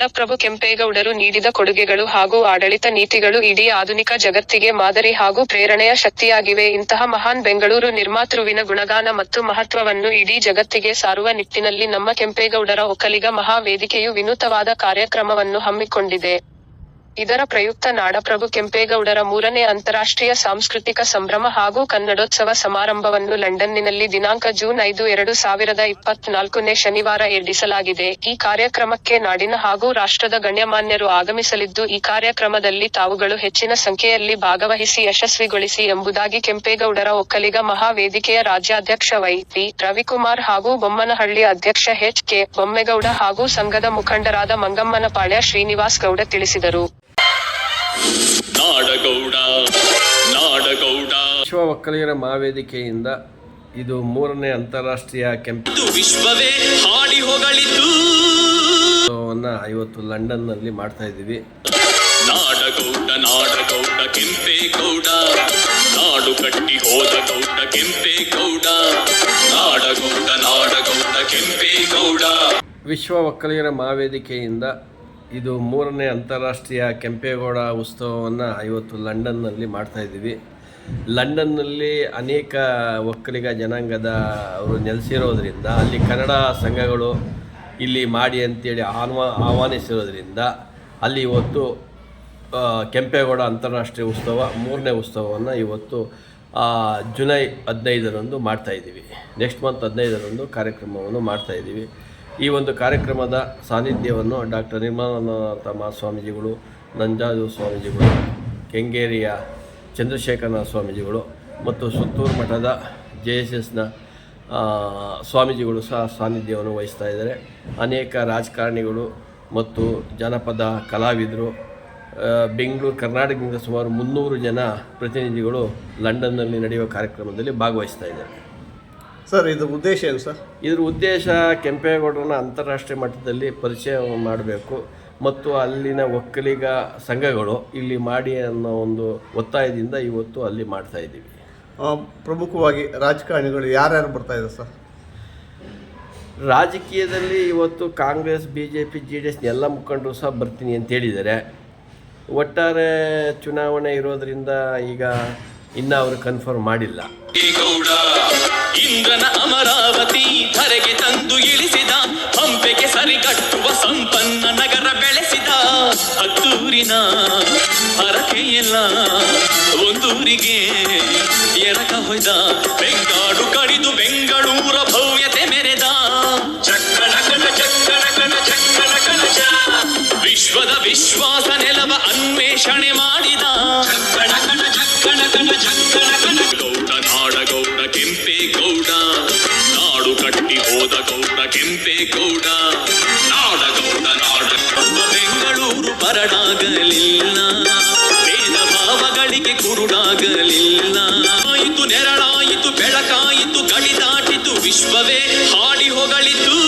ನಾಡಪ್ರಭು ಕೆಂಪೇಗೌಡರು ನೀಡಿದ ಕೊಡುಗೆಗಳು ಹಾಗೂ ಆಡಳಿತ ನೀತಿಗಳು ಇಡೀ ಆಧುನಿಕ ಜಗತ್ತಿಗೆ ಮಾದರಿ ಹಾಗೂ ಪ್ರೇರಣೆಯ ಶಕ್ತಿಯಾಗಿವೆ. ಇಂತಹ ಮಹಾನ್ ಬೆಂಗಳೂರು ನಿರ್ಮಾತೃವಿನ ಗುಣಗಾನ ಮತ್ತು ಮಹತ್ವವನ್ನು ಇಡೀ ಜಗತ್ತಿಗೆ ಸಾರುವ ನಿಟ್ಟಿನಲ್ಲಿ ನಮ್ಮ ಕೆಂಪೇಗೌಡರ ಒಕ್ಕಲಿಗ ಮಹಾ ವೇದಿಕೆಯು ವಿನೂತವಾದ ಕಾರ್ಯಕ್ರಮವನ್ನು ಹಮ್ಮಿಕೊಂಡಿದೆ. ಇದರ ಪ್ರಯುಕ್ತ ನಾಡಪ್ರಭು ಕೆಂಪೇಗೌಡರ ಮೂರನೇ ಅಂತಾರಾಷ್ಟ್ರೀಯ ಸಾಂಸ್ಕೃತಿಕ ಸಂಭ್ರಮ ಹಾಗೂ ಕನ್ನಡೋತ್ಸವ ಸಮಾರಂಭವನ್ನು ಲಂಡನ್ನಿನಲ್ಲಿ ದಿನಾಂಕ ಜೂನ್ ಐದು ಎರಡು ಸಾವಿರದ ಇಪ್ಪತ್ನಾಲ್ಕನೇ ಶನಿವಾರ ಏರ್ಪಡಿಸಲಾಗಿದೆ ಈ ಕಾರ್ಯಕ್ರಮಕ್ಕೆ ನಾಡಿನ ಹಾಗೂ ರಾಷ್ಟ್ರದ ಗಣ್ಯಮಾನ್ಯರು ಆಗಮಿಸಲಿದ್ದು, ಈ ಕಾರ್ಯಕ್ರಮದಲ್ಲಿ ತಾವುಗಳು ಹೆಚ್ಚಿನ ಸಂಖ್ಯೆಯಲ್ಲಿ ಭಾಗವಹಿಸಿ ಯಶಸ್ವಿಗೊಳಿಸಿ ಎಂಬುದಾಗಿ ಕೆಂಪೇಗೌಡರ ಒಕ್ಕಲಿಗ ಮಹಾವೇದಿಕೆಯ ರಾಜ್ಯಾಧ್ಯಕ್ಷ ವೈ ಪಿ ರವಿಕುಮಾರ್ ಹಾಗೂ ಬೊಮ್ಮನಹಳ್ಳಿ ಅಧ್ಯಕ್ಷ ಎಚ್ ಕೆ ಬೊಮ್ಮೇಗೌಡ ಹಾಗೂ ಸಂಘದ ಮುಖಂಡರಾದ ಮಂಗಮ್ಮನಪಾಳ್ಯ ಶ್ರೀನಿವಾಸ್ ಗೌಡ ತಿಳಿಸಿದರು. ನಾಡಗೌಡ ನಾಡಗೌಡ. ವಿಶ್ವ ಒಕ್ಕಲಿಗರ ಮಹಾವೇದಿಕೆಯಿಂದ ಇದು ಮೂರನೇ ಅಂತಾರಾಷ್ಟ್ರೀಯ ಕೆಂಪು ವಿಶ್ವವೇ ಹಾಡಿ ಹೊಗಳಿತು ಇವತ್ತು ಲಂಡನ್ನಲ್ಲಿ ಮಾಡ್ತಾ ಇದ್ದೀವಿ. ನಾಡಗೌಡ ನಾಡಗೌಡ ಕೆಂಪೇಗೌಡ. ನಾಡು ಕಟ್ಟಿ ಹೋದ ಗೌಡ ಕೆಂಪೇಗೌಡ. ನಾಡಗೌಡ ನಾಡಗೌಡ ಕೆಂಪೇಗೌಡ. ವಿಶ್ವ ಒಕ್ಕಲಿಗರ ಮಹಾವೇದಿಕೆಯಿಂದ ಇದು ಮೂರನೇ ಅಂತಾರಾಷ್ಟ್ರೀಯ ಕೆಂಪೇಗೌಡ ಉತ್ಸವವನ್ನು ಇವತ್ತು ಲಂಡನ್ನಲ್ಲಿ ಮಾಡ್ತಾ ಇದ್ದೀವಿ. ಲಂಡನ್ನಲ್ಲಿ ಅನೇಕ ಒಕ್ಕಲಿಗ ಜನಾಂಗದ ಅವರು ನೆಲೆಸಿರೋದ್ರಿಂದ, ಅಲ್ಲಿ ಕನ್ನಡ ಸಂಘಗಳು ಇಲ್ಲಿ ಮಾಡಿ ಅಂತೇಳಿ ಆಹ್ವಾ ಆಹ್ವಾನಿಸಿರೋದ್ರಿಂದ, ಅಲ್ಲಿ ಇವತ್ತು ಕೆಂಪೇಗೌಡ ಅಂತಾರಾಷ್ಟ್ರೀಯ ಉತ್ಸವ ಮೂರನೇ ಉತ್ಸವವನ್ನು ಇವತ್ತು ಜುಲೈ ಹದಿನೈದರಂದು ಮಾಡ್ತಾಯಿದ್ದೀವಿ ನೆಕ್ಸ್ಟ್ ಮಂತ್ ಹದಿನೈದರಂದು ಕಾರ್ಯಕ್ರಮವನ್ನು ಮಾಡ್ತಾ ಇದ್ದೀವಿ. ಈ ಒಂದು ಕಾರ್ಯಕ್ರಮದ ಸಾನ್ನಿಧ್ಯವನ್ನು ಡಾಕ್ಟರ್ ನಿರ್ಮಲಾನಂದ ಮಹಾಸ್ವಾಮೀಜಿಗಳು ನಂಜಾಜು ಸ್ವಾಮೀಜಿಗಳು, ಕೆಂಗೇರಿಯ ಚಂದ್ರಶೇಖರನಾಥ ಸ್ವಾಮೀಜಿಗಳು ಮತ್ತು ಸುತ್ತೂರು ಮಠದ ಜೆ ಎಸ್ ಎಸ್ನ ಸ್ವಾಮೀಜಿಗಳು ಸಹ ಸಾನ್ನಿಧ್ಯವನ್ನು ವಹಿಸ್ತಾ ಇದ್ದಾರೆ. ಅನೇಕ ರಾಜಕಾರಣಿಗಳು ಮತ್ತು ಜನಪದ ಕಲಾವಿದರು ಬೆಂಗಳೂರು, ಕರ್ನಾಟಕದಿಂದ ಸುಮಾರು ಮುನ್ನೂರು ಜನ ಪ್ರತಿನಿಧಿಗಳು ಲಂಡನ್ನಲ್ಲಿ ನಡೆಯುವ ಕಾರ್ಯಕ್ರಮದಲ್ಲಿ ಭಾಗವಹಿಸ್ತಾ ಇದ್ದಾರೆ. ಸರ್ ಇದು ಉದ್ದೇಶ ಏನು ಸರ್? ಇದ್ರ ಉದ್ದೇಶ ಕೆಂಪೇಗೌಡರನ್ನ ಅಂತಾರಾಷ್ಟ್ರೀಯ ಮಟ್ಟದಲ್ಲಿ ಪರಿಚಯ ಮಾಡಬೇಕು ಮತ್ತು ಅಲ್ಲಿನ ಒಕ್ಕಲಿಗ ಸಂಘಗಳು ಇಲ್ಲಿ ಮಾಡಿ ಅನ್ನೋ ಒಂದು ಒತ್ತಾಯದಿಂದ ಇವತ್ತು ಅಲ್ಲಿ ಮಾಡ್ತಾ ಇದ್ದೀವಿ. ಪ್ರಮುಖವಾಗಿ ರಾಜಕಾರಣಿಗಳು ಯಾರ್ಯಾರು ಬರ್ತಾ ಇದ್ದಾರೆ ಸರ್? ರಾಜಕೀಯದಲ್ಲಿ ಇವತ್ತು Congress B J P J D S ಎಲ್ಲ ಮುಖಂಡರು ಸಹ ಬರ್ತೀನಿ ಅಂತ ಹೇಳಿದ್ದಾರೆ. ಒಟ್ಟಾರೆ ಚುನಾವಣೆ ಇರೋದರಿಂದ ಈಗ ಇನ್ನೂ ಅವರು ಕನ್ಫರ್ಮ್ ಮಾಡಿಲ್ಲ. ಇಂದ್ರನ ಅಮರಾವತಿ ಧರೆಗೆ ತಂದು ಇಳಿಸಿದ, ಹಂಪೆಗೆ ಸರಿಗಟ್ಟುವ ಸಂಪನ್ನ ನಗರ ಬೆಳೆಸಿದ. ಹತ್ತೂರಿನ ಹರಕೆಯೆಲ್ಲ ಒಂದೂರಿಗೆ ಎರಕ ಹೊಯ್ದ. ಬೆಂಗಾಡು ಕಡಿದು ಬೆಂಗಳೂರ ಭವ್ಯತೆ ಮೆರೆದ. ಕೆಂಪೇಗೌಡ ನಾಡು ಕಟ್ಟಿ ಹೋದ ಗೌಡ ಕೆಂಪೇಗೌಡ ನಾಡ ಗೌಡ ನಾಡ ಬೆಂಗಳೂರು ಬರಡಾಗಲಿಲ್ಲ. ಭೇದ ಭಾವಗಳಿಗೆ ಕುರುಡಾಗಲಿಲ್ಲ. ಆಯಿತು ನೆರಳಾಯಿತು ಬೆಳಕಾಯಿತು ಗಡಿ ವಿಶ್ವವೇ. ಹಾಡಿ ಹೊಗಳಿತು